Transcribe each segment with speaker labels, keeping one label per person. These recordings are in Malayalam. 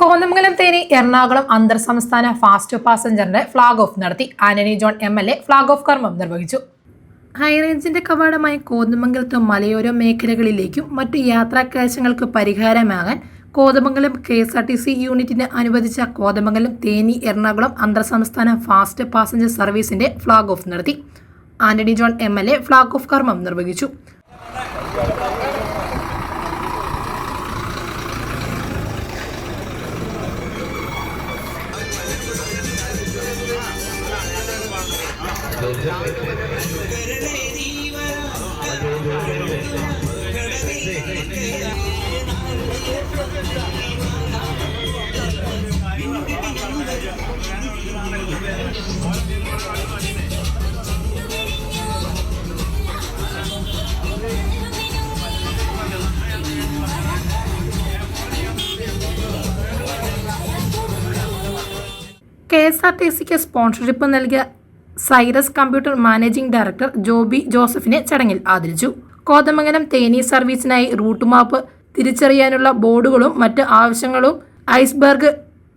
Speaker 1: കോതമംഗലം തേനി എറണാകുളം അന്തർ സംസ്ഥാന ഫാസ്റ്റ് പാസഞ്ചറിന്റെ ഫ്ളാഗ് ഓഫ് നടത്തി. Antony John M L A flag off കർമ്മം നിർവഹിച്ചു. ഹൈറേഞ്ചിന്റെ കവാടമായ കോന്നമംഗലത്തും മലയോര മേഖലകളിലേക്കും മറ്റു യാത്രാക്ലേശങ്ങൾക്ക് പരിഹാരമാകാൻ Kothamangalam K S R T C യൂണിറ്റിന് അനുവദിച്ച കോതമംഗലം തേനി എറണാകുളം അന്തർ സംസ്ഥാന ഫാസ്റ്റ് പാസഞ്ചർ സർവീസിന്റെ ഫ്ളാഗ് ഓഫ് നടത്തി. Antony John M L A flag off കർമ്മം നിർവഹിച്ചു. കെ എസ് ആർ ടി സിക്ക് സ്പോൺസർഷിപ്പ് നൽകിയ Cyrus computer managing director Joby ജോസഫിനെ ചടങ്ങിൽ ആദരിച്ചു. കോതമംഗലം തേനി സർവീസിനായി റൂട്ട് മാപ്പ് തിരിച്ചറിയാനുള്ള ബോർഡുകളും മറ്റ് ആവശ്യങ്ങളും ഐസ്ബർഗ്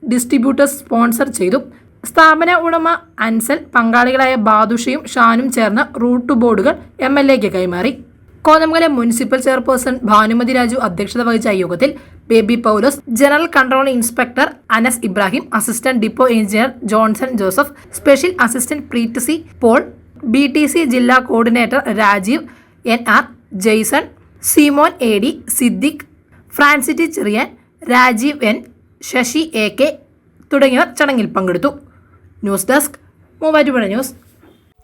Speaker 1: ഡിസ്ട്രിബ്യൂട്ടേഴ്സ് സ്പോൺസർ ചെയ്തു. സ്ഥാപന ഉടമ അൻസൽ പങ്കാളികളായ ബാദുഷയും ഷാനും ചേർന്ന് റൂട്ട് ബോർഡുകൾ എം എൽ എക്ക് കൈമാറി. കോതമംഗലം മുനിസിപ്പൽ ചെയർപേഴ്സൺ ഭാനുമതി രാജു അധ്യക്ഷത വഹിച്ച യോഗത്തിൽ Baby Paulose general control inspector Anas Ibrahim assistant depot engineer Johnson Joseph special assistant Preeth C Paul B T C ജില്ലാ coordinator Rajeev N R Jaison Simon A D Siddique ഫ്രാൻസിറ്റി Cherian Rajeev N Sasi A K തുടങ്ങിയവർ ചടങ്ങിൽ പങ്കെടുത്തു. News desk Muvattupuzha news.